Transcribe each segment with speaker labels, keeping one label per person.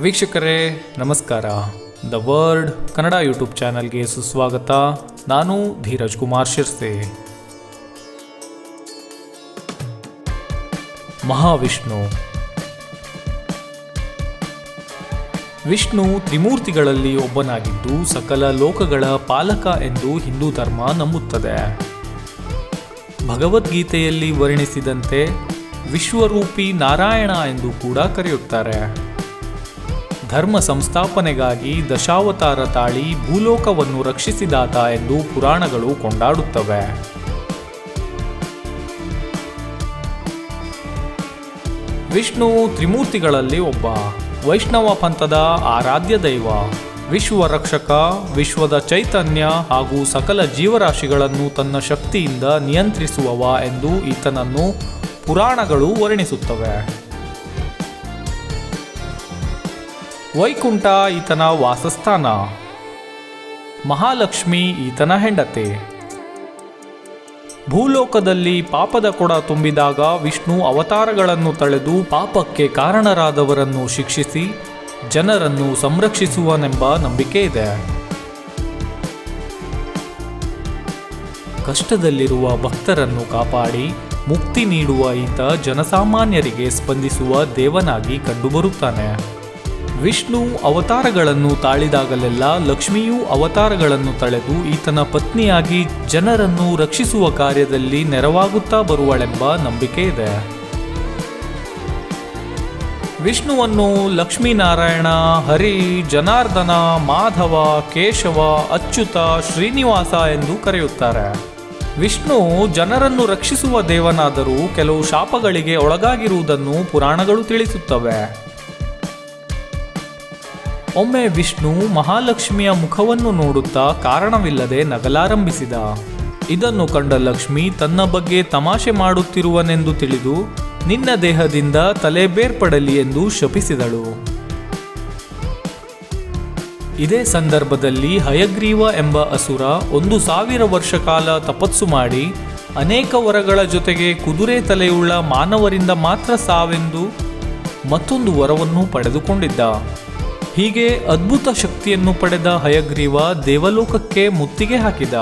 Speaker 1: ವೀಕ್ಷಕರೇ, ನಮಸ್ಕಾರ. The world Kannada YouTube ಚಾನಲ್ಗೆ ಸುಸ್ವಾಗತ. ನಾನು ಧೀರಜ್ ಕುಮಾರ್ ಶಿರ್ಸೆ. ಮಹಾವಿಷ್ಣು. ವಿಷ್ಣು ತ್ರಿಮೂರ್ತಿಗಳಲ್ಲಿ ಒಬ್ಬನಾಗಿದ್ದು ಸಕಲ ಲೋಕಗಳ ಪಾಲಕ ಎಂದು ಹಿಂದೂ ಧರ್ಮ ನಂಬುತ್ತದೆ. ಭಗವದ್ಗೀತೆಯಲ್ಲಿ ವರ್ಣಿಸಿದಂತೆ ವಿಶ್ವರೂಪಿ ನಾರಾಯಣ ಎಂದು ಕೂಡ ಕರೆಯುತ್ತಾರೆ. ಧರ್ಮ ಸಂಸ್ಥಾಪನೆಗಾಗಿ ದಶಾವತಾರ ತಾಳಿ ಭೂಲೋಕವನ್ನು ರಕ್ಷಿಸಿದಾತ ಎಂದು ಪುರಾಣಗಳು ಕೊಂಡಾಡುತ್ತವೆ. ವಿಷ್ಣು ತ್ರಿಮೂರ್ತಿಗಳಲ್ಲಿ ಒಬ್ಬ. ವೈಷ್ಣವ ಪಂಥದ ಆರಾಧ್ಯ ದೈವ. ವಿಶ್ವ ರಕ್ಷಕ, ವಿಶ್ವದ ಚೈತನ್ಯ ಹಾಗೂ ಸಕಲ ಜೀವರಾಶಿಗಳನ್ನು ತನ್ನ ಶಕ್ತಿಯಿಂದ ನಿಯಂತ್ರಿಸುವವ ಎಂದು ಈತನನ್ನು ಪುರಾಣಗಳು ವರ್ಣಿಸುತ್ತವೆ. ವೈಕುಂಠ ಈತನ ವಾಸಸ್ಥಾನ. ಮಹಾಲಕ್ಷ್ಮಿ ಈತನ ಹೆಂಡತೆ. ಭೂಲೋಕದಲ್ಲಿ ಪಾಪದ ಕೊಡ ತುಂಬಿದಾಗ ವಿಷ್ಣು ಅವತಾರಗಳನ್ನು ತಳೆದು ಪಾಪಕ್ಕೆ ಕಾರಣರಾದವರನ್ನು ಶಿಕ್ಷಿಸಿ ಜನರನ್ನು ಸಂರಕ್ಷಿಸುವನೆಂಬ ನಂಬಿಕೆ ಇದೆ. ಕಷ್ಟದಲ್ಲಿರುವ ಭಕ್ತರನ್ನು ಕಾಪಾಡಿ ಮುಕ್ತಿ ನೀಡುವ ಈತ ಜನಸಾಮಾನ್ಯರಿಗೆ ಸ್ಪಂದಿಸುವ ದೇವನಾಗಿ ಕಂಡುಬರುತ್ತಾನೆ. ವಿಷ್ಣು ಅವತಾರಗಳನ್ನು ತಾಳಿದಾಗಲೆಲ್ಲ ಲಕ್ಷ್ಮಿಯೂ ಅವತಾರಗಳನ್ನು ತಳೆದು ಈತನ ಪತ್ನಿಯಾಗಿ ಜನರನ್ನು ರಕ್ಷಿಸುವ ಕಾರ್ಯದಲ್ಲಿ ನೆರವಾಗುತ್ತಾ ಬರುವಳೆಂಬ ನಂಬಿಕೆ ಇದೆ. ವಿಷ್ಣುವನ್ನು ಲಕ್ಷ್ಮೀನಾರಾಯಣ, ಹರಿ, ಜನಾರ್ದನ, ಮಾಧವ, ಕೇಶವ, ಅಚ್ಯುತ, ಶ್ರೀನಿವಾಸ ಎಂದು ಕರೆಯುತ್ತಾರೆ. ವಿಷ್ಣು ಜನರನ್ನು ರಕ್ಷಿಸುವ ದೇವನಾದರೂ ಕೆಲವು ಶಾಪಗಳಿಗೆ ಒಳಗಾಗಿರುವುದನ್ನು ಪುರಾಣಗಳು ತಿಳಿಸುತ್ತವೆ. ಒಮ್ಮೆ ವಿಷ್ಣು ಮಹಾಲಕ್ಷ್ಮಿಯ ಮುಖವನ್ನು ನೋಡುತ್ತಾ ಕಾರಣವಿಲ್ಲದೆ ನಗಲಾರಂಭಿಸಿದ. ಇದನ್ನು ಕಂಡ ಲಕ್ಷ್ಮಿ ತನ್ನ ಬಗ್ಗೆ ತಮಾಷೆ ಮಾಡುತ್ತಿರುವನೆಂದು ತಿಳಿದು ನಿನ್ನ ದೇಹದಿಂದ ತಲೆ ಬೇರ್ಪಡಲಿ ಎಂದು ಶಪಿಸಿದಳು. ಇದೇ ಸಂದರ್ಭದಲ್ಲಿ ಹಯಗ್ರೀವ ಎಂಬ ಅಸುರ ಒಂದು ಸಾವಿರ ವರ್ಷ ಕಾಲ ತಪಸ್ಸು ಮಾಡಿ ಅನೇಕ ವರಗಳ ಜೊತೆಗೆ ಕುದುರೆ ತಲೆಯುಳ್ಳ ಮಾನವರಿಂದ ಮಾತ್ರ ಸಾವೆಂದು ಮತ್ತೊಂದು ವರವನ್ನು ಪಡೆದುಕೊಂಡಿದ್ದ. ಹೀಗೆ ಅದ್ಭುತ ಶಕ್ತಿಯನ್ನು ಪಡೆದ ಹಯಗ್ರೀವ ದೇವಲೋಕಕ್ಕೆ ಮುತ್ತಿಗೆ ಹಾಕಿದ.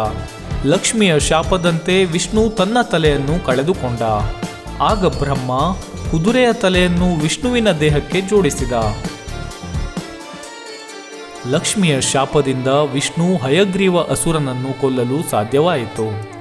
Speaker 1: ಲಕ್ಷ್ಮಿಯ ಶಾಪದಂತೆ ವಿಷ್ಣು ತನ್ನ ತಲೆಯನ್ನು ಕಳೆದುಕೊಂಡ. ಆಗ ಬ್ರಹ್ಮ ಕುದುರೆಯ ತಲೆಯನ್ನು ವಿಷ್ಣುವಿನ ದೇಹಕ್ಕೆ ಜೋಡಿಸಿದ. ಲಕ್ಷ್ಮಿಯ ಶಾಪದಿಂದ ವಿಷ್ಣು ಹಯಗ್ರೀವ ಅಸುರನನ್ನು ಕೊಲ್ಲಲು ಸಾಧ್ಯವಾಯಿತು.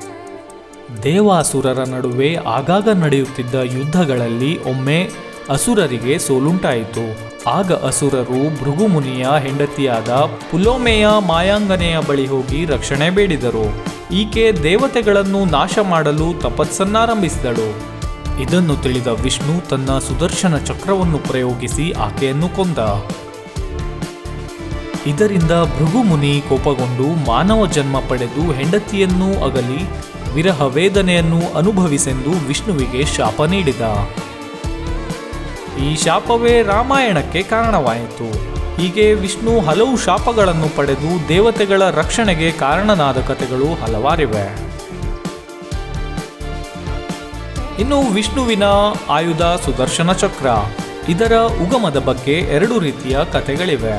Speaker 1: ದೇವಾಸುರರ ನಡುವೆ ಆಗಾಗ ನಡೆಯುತ್ತಿದ್ದ ಯುದ್ಧಗಳಲ್ಲಿ ಒಮ್ಮೆ ಅಸುರರಿಗೆ ಸೋಲುಂಟಾಯಿತು. ಆಗ ಅಸುರರು ಭೃಗುಮುನಿಯ ಹೆಂಡತಿಯಾದ ಪುಲೋಮೆಯ ಮಾಯಾಂಗನೆಯ ಬಳಿ ಹೋಗಿ ರಕ್ಷಣೆ ಬೇಡಿದರು. ಈಕೆ ದೇವತೆಗಳನ್ನು ನಾಶ ಮಾಡಲು ತಪಸ್ಸನ್ನಾರಂಭಿಸಿದಳು. ಇದನ್ನು ತಿಳಿದ ವಿಷ್ಣು ತನ್ನ ಸುದರ್ಶನ ಚಕ್ರವನ್ನು ಪ್ರಯೋಗಿಸಿ ಆಕೆಯನ್ನು ಕೊಂದ. ಇದರಿಂದ ಭೃಗುಮುನಿ ಕೋಪಗೊಂಡು ಮಾನವ ಜನ್ಮ ಪಡೆದು ಹೆಂಡತಿಯನ್ನೂ ಅಗಲಿ, ವಿರಹ ವೇದನೆಯನ್ನು ಅನುಭವಿಸೆಂದು ವಿಷ್ಣುವಿಗೆ ಶಾಪ ನೀಡಿದ. ಈ ಶಾಪವೇ ರಾಮಾಯಣಕ್ಕೆ ಕಾರಣವಾಯಿತು. ಹೀಗೆ ವಿಷ್ಣು ಹಲವು ಶಾಪಗಳನ್ನು ಪಡೆದು ದೇವತೆಗಳ ರಕ್ಷಣೆಗೆ ಕಾರಣನಾದ ಕಥೆಗಳು ಹಲವಾರಿವೆ. ಇನ್ನು ವಿಷ್ಣುವಿನ ಆಯುಧ ಸುದರ್ಶನ ಚಕ್ರ, ಇದರ ಉಗಮದ ಬಗ್ಗೆ ಎರಡು ರೀತಿಯ ಕಥೆಗಳಿವೆ.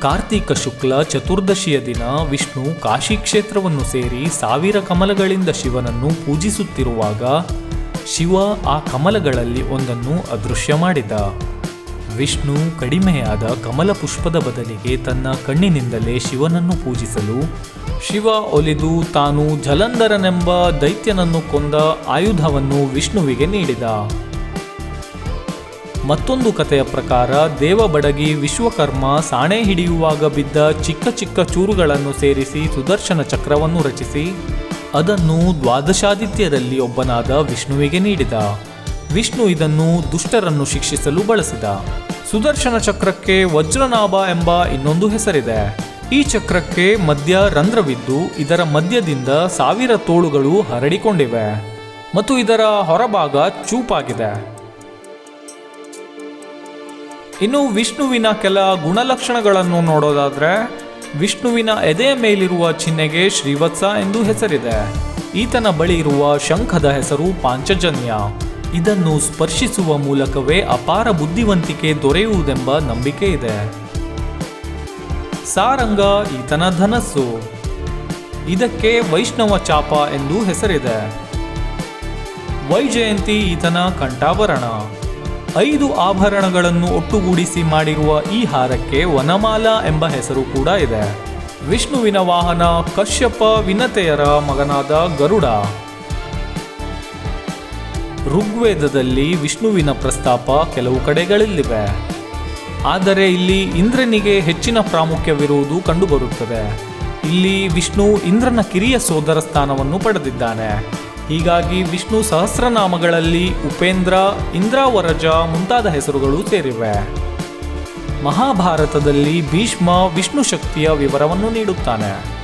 Speaker 1: ಕಾರ್ತಿಕ ಶುಕ್ಲ ಚತುರ್ದಶಿಯ ದಿನ ವಿಷ್ಣು ಕಾಶಿ ಕ್ಷೇತ್ರವನ್ನು ಸೇರಿ ಸಾವಿರ ಕಮಲಗಳಿಂದ ಶಿವನನ್ನು ಪೂಜಿಸುತ್ತಿರುವಾಗ ಶಿವ ಆ ಕಮಲಗಳಲ್ಲಿ ಒಂದನ್ನು ಅದೃಶ್ಯ ಮಾಡಿದ. ವಿಷ್ಣು ಕಡಿಮೆಯಾದ ಕಮಲ ಪುಷ್ಪದ ಬದಲಿಗೆ ತನ್ನ ಕಣ್ಣಿನಿಂದಲೇ ಶಿವನನ್ನು ಪೂಜಿಸಲು, ಶಿವ ಒಲಿದು ತಾನು ಜಲಂಧರನೆಂಬ ದೈತ್ಯನನ್ನು ಕೊಂದ ಆಯುಧವನ್ನು ವಿಷ್ಣುವಿಗೆ ನೀಡಿದ. ಮತ್ತೊಂದು ಕಥೆಯ ಪ್ರಕಾರ ದೇವ ಬಡಗಿ ವಿಶ್ವಕರ್ಮ ಸಾಣೆ ಹಿಡಿಯುವಾಗ ಬಿದ್ದ ಚಿಕ್ಕ ಚಿಕ್ಕ ಚೂರುಗಳನ್ನು ಸೇರಿಸಿ ಸುದರ್ಶನ ಚಕ್ರವನ್ನು ರಚಿಸಿ ಅದನ್ನು ದ್ವಾದಶಾದಿತ್ಯರಲ್ಲಿ ಒಬ್ಬನಾದ ವಿಷ್ಣುವಿಗೆ ನೀಡಿದ. ವಿಷ್ಣು ಇದನ್ನು ದುಷ್ಟರನ್ನು ಶಿಕ್ಷಿಸಲು ಬಳಸಿದ. ಸುದರ್ಶನ ಚಕ್ರಕ್ಕೆ ವಜ್ರನಾಭ ಎಂಬ ಇನ್ನೊಂದು ಹೆಸರಿದೆ. ಈ ಚಕ್ರಕ್ಕೆ ಮಧ್ಯ ರಂಧ್ರವಿದ್ದು, ಇದರ ಮಧ್ಯದಿಂದ ಸಾವಿರ ತೋಳುಗಳು ಹರಡಿಕೊಂಡಿವೆ. ಮತ್ತು ಇದರ ಹೊರಭಾಗ ಚೂಪಾಗಿದೆ. ಇನ್ನು ವಿಷ್ಣುವಿನ ಕೆಲ ಗುಣಲಕ್ಷಣಗಳನ್ನು ನೋಡೋದಾದ್ರೆ ವಿಷ್ಣುವಿನ ಎದೆಯ ಮೇಲಿರುವ ಚಿಹ್ನೆಗೆ ಶ್ರೀವತ್ಸ ಎಂದು ಹೆಸರಿದೆ. ಈತನ ಬಳಿ ಇರುವ ಶಂಖದ ಹೆಸರು ಪಾಂಚಜನ್ಯ. ಇದನ್ನು ಸ್ಪರ್ಶಿಸುವ ಮೂಲಕವೇ ಅಪಾರ ಬುದ್ಧಿವಂತಿಕೆ ದೊರೆಯುವುದೆಂಬ ನಂಬಿಕೆ ಇದೆ. ಸಾರಂಗ, ಈತನ ಧನಸ್ಸು. ಇದಕ್ಕೆ ವೈಷ್ಣವ ಚಾಪ ಎಂದು ಹೆಸರಿದೆ. ವೈಜಯಂತಿ, ಈತನ ಕಂಠಾಭರಣ. ಐದು ಆಭರಣಗಳನ್ನು ಒಟ್ಟುಗೂಡಿಸಿ ಮಾಡಿರುವ ಈ ಹಾರಕ್ಕೆ ವನಮಾಲಾ ಎಂಬ ಹೆಸರು ಕೂಡ ಇದೆ. ವಿಷ್ಣುವಿನ ವಾಹನ ಕಶ್ಯಪ ವಿನತೆಯರ ಮಗನಾದ ಗರುಡ. ಋಗ್ವೇದದಲ್ಲಿ ವಿಷ್ಣುವಿನ ಪ್ರಸ್ತಾಪ ಕೆಲವು ಕಡೆಗಳಲ್ಲಿವೆ. ಆದರೆ ಇಲ್ಲಿ ಇಂದ್ರನಿಗೆ ಹೆಚ್ಚಿನ ಪ್ರಾಮುಖ್ಯವಿರುವುದು ಕಂಡುಬರುತ್ತದೆ. ಇಲ್ಲಿ ವಿಷ್ಣು ಇಂದ್ರನ ಕಿರಿಯ ಸೋದರ ಸ್ಥಾನವನ್ನು ಪಡೆದಿದ್ದಾನೆ. ಹೀಗಾಗಿ ವಿಷ್ಣು ಸಹಸ್ರನಾಮಗಳಲ್ಲಿ ಉಪೇಂದ್ರ, ಇಂದ್ರಾವರಜ ಮುಂತಾದ ಹೆಸರುಗಳು ಸೇರಿವೆ. ಮಹಾಭಾರತದಲ್ಲಿ ಭೀಷ್ಮ ವಿಷ್ಣು ಶಕ್ತಿಯ ವಿವರವನ್ನು ನೀಡುತ್ತಾನೆ.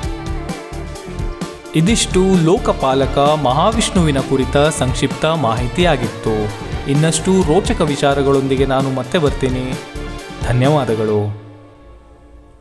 Speaker 1: ಇದಿಷ್ಟು ಲೋಕಪಾಲಕ ಮಹಾವಿಷ್ಣುವಿನ ಕುರಿತ ಸಂಕ್ಷಿಪ್ತ ಮಾಹಿತಿಯಾಗಿತ್ತು. ಇನ್ನಷ್ಟು ರೋಚಕ ವಿಚಾರಗಳೊಂದಿಗೆ ನಾನು ಮತ್ತೆ ಬರ್ತೀನಿ. ಧನ್ಯವಾದಗಳು.